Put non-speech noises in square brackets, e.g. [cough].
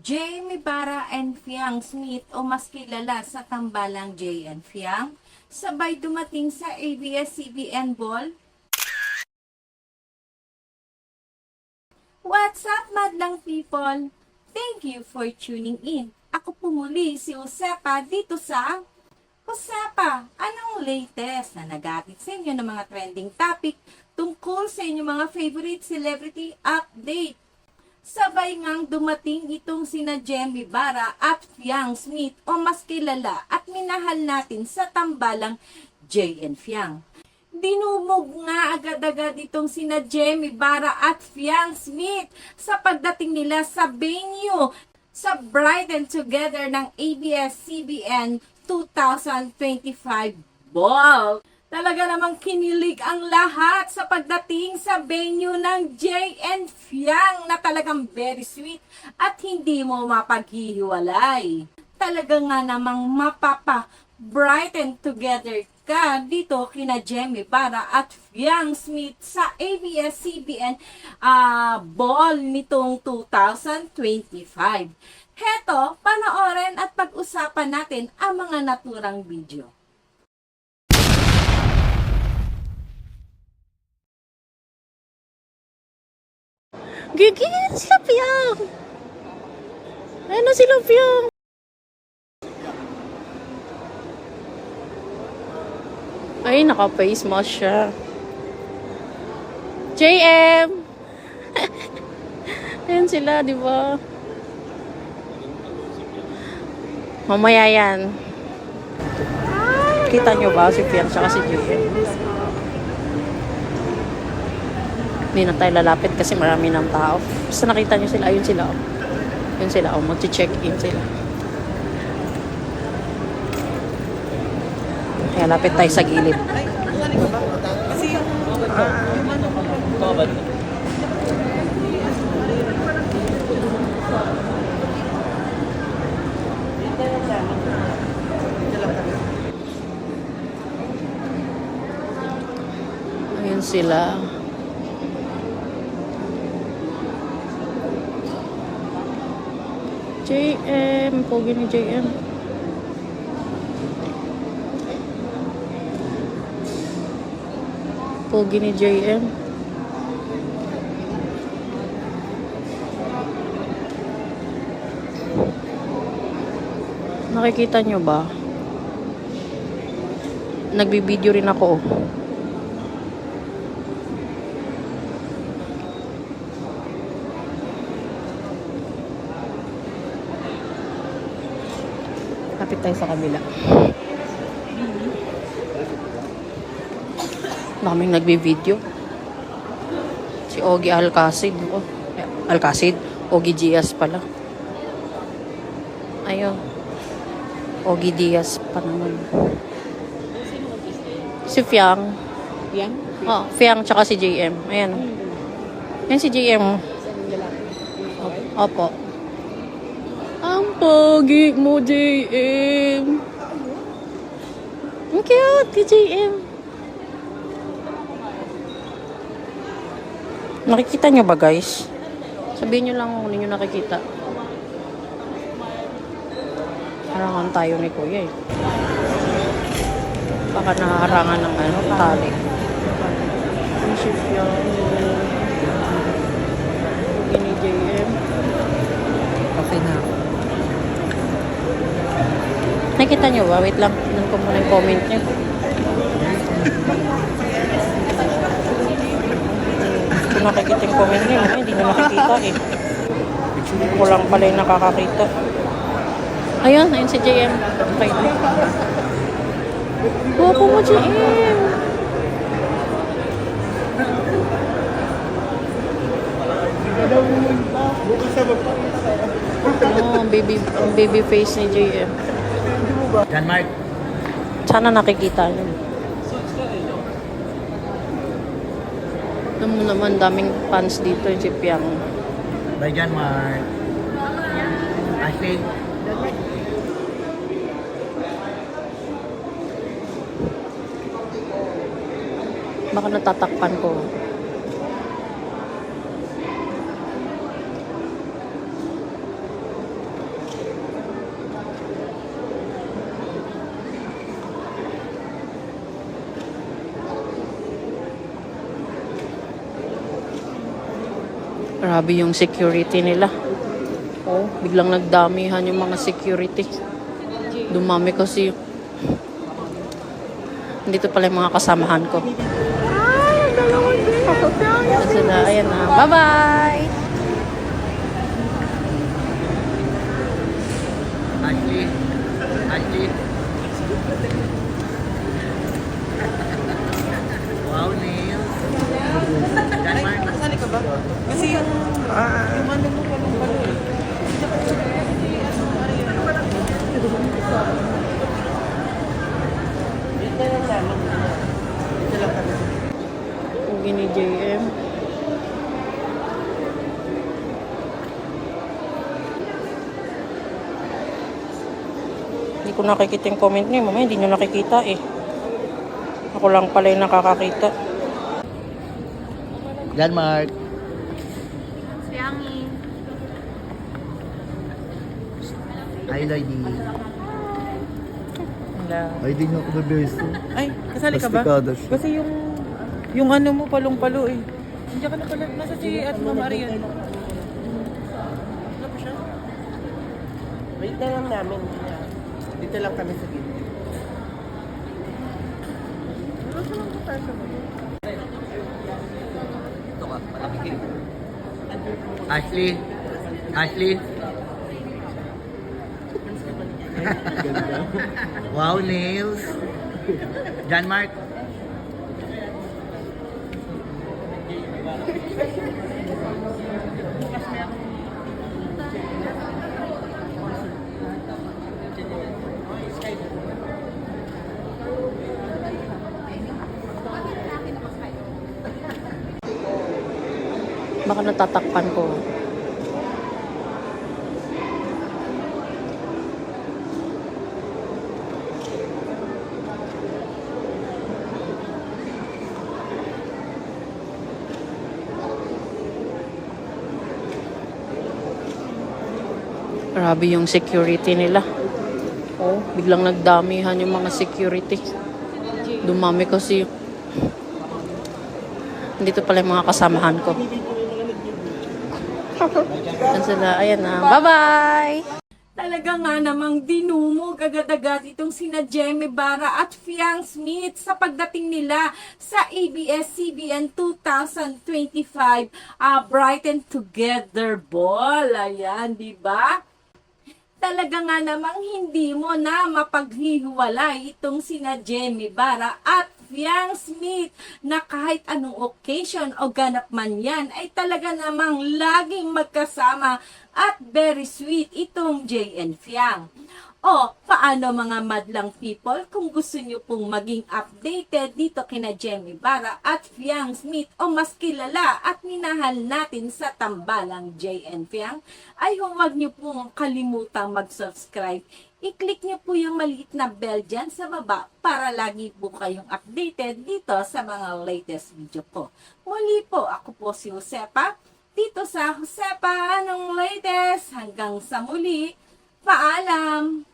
Jamie Bara and Fiang Smith o mas kilala sa tambalang Jay and Fiang, sabay dumating sa ABS-CBN Ball. What's up, madlang people? Thank you for tuning in. Ako po muli si Josepa dito sa Josepa. Anong latest na nagatid sa inyo ng mga trending topic tungkol sa inyong mga favorite celebrity update? Sabay ngang dumating itong sina Jemmy Bara at Fiang Smith o mas kilala at minahal natin sa tambalang Jay and Fiang. Dinumog nga agad-agad itong sina Jemmy Bara at Fiang Smith sa pagdating nila sa venue sa Bright and Together ng ABS-CBN 2025 Ball. Talaga namang kinilig ang lahat sa pagdating sa venue ng Jay and Fiang na talagang very sweet at hindi mo mapaghihiwalay. Talaga nga namang mapapa bright and together ka dito kina Jemmy para at Fiang Smith sa ABS-CBN ah, ball nitong 2025. Heto, panoorin at pag-usapan natin ang mga naturang video. Gigi, sila Piyang! Ano sila Piyang? Ay, naka-face mask siya. JM! [laughs] Ayan sila, di ba? Mamaya yan. Kita nyo ba si Pierre tsaka si JM? Hindi na tayo lalapit kasi marami ng tao. Basta nakita nyo sila, ayun sila. Oh. Ayun sila, oh, magche-check-in sila. Kaya lapit tayo sa gilid. Ayun sila. JM, pogi ni JM. Pogi ni JM. Nakikita nyo ba? Nagbibideo rin ako. oh. Kapit tayo sa kabila. Daming nagbi-video. Si Ogie Alcacid. Oh. eh, Alcacid? Ogie Diaz pala. Ayun. Ogie Diaz pa naman. Si Fiang. Yan? Oh, Fiang tsaka si JM. Ayan. Yan si JM. oh. Opo. Pogi mo, JM. Ang cute kay JM. Nakikita nyo ba, guys? Sabihin nyo lang kung ano nyo nakikita. Harangan tayo ni Kuya eh. Baka naharangan ng ano, tali. Ang shift yan. Pogi ni JM. Okay na. Nakita nyo ba? Wait lang. Tignan ko muna yung comment nyo. Hindi ko nakikita yung comment nyo. Hindi na nakikita eh. Ko lang pala yung nakakakita. Ayun, ayun si JM. Okay. Guwapo mo, JM. Oh, ang baby, baby face ni JM. Jan Mark. Sana nakikita nyo. Alam mo naman, daming fans dito yung si Piang. Bye Jan Mark. Ashley. Baka natatakpan ko. Grabe yung security nila. Oh, biglang nagdamihan yung mga security. Dumami kasi. Dito pala yung mga kasamahan ko. Ayan sila. Ayan na. Bye-bye! Ashley. Ashley. wow, Neil. [laughs] ba? Kasi yung, yung ano mo palong palo eh. Ugi ni JM. Hindi ko nakikita yung comment niyo. Mamaya hindi nyo nakikita eh. Ako lang pala yung nakakakita. John Hi, Lloydie. Ay, di nga ako bebeso. Ay, kasali ka ba? Siya. Kasi yung, yung ano mo palong palo eh. Hindi ka na pala. Nasa si at Mama Arian. Wala pa siya? Wait na lang namin. Dito lang kami sa gilid. Ashley. Ashley. Wow, nails. John Mark. Baka natatakpan ko. Grabe yung security nila. Oh, biglang nagdamihan yung mga security. Dumami kasi. Dito pala yung mga kasamahan ko. [laughs] Ayan sila. Ayan na. Bye-bye! Talaga nga namang dinumog agad-agad itong sina Jemmy Bara at Fiang Smith sa pagdating nila sa ABS-CBN 2025 ah, Brighten Together Ball. Ayan, di ba? Talaga nga namang hindi mo na mapaghihiwalay itong sina Jemmy Bara at Fiang Smith na kahit anong occasion o ganap man yan ay talaga namang laging magkasama at very sweet itong JN Fiang. O, paano mga madlang people kung gusto nyo pong maging updated dito kina Jemmy Bara at Fiang Smith o mas kilala at minahal natin sa tambalang JN Fiang, ay huwag nyo pong kalimutang mag-subscribe. I-click nyo po yung maliit na bell dyan sa baba para lagi po kayong updated dito sa mga latest video ko. Muli po, ako po si Josepa, dito sa Josepa, anong latest? Hanggang sa muli, paalam!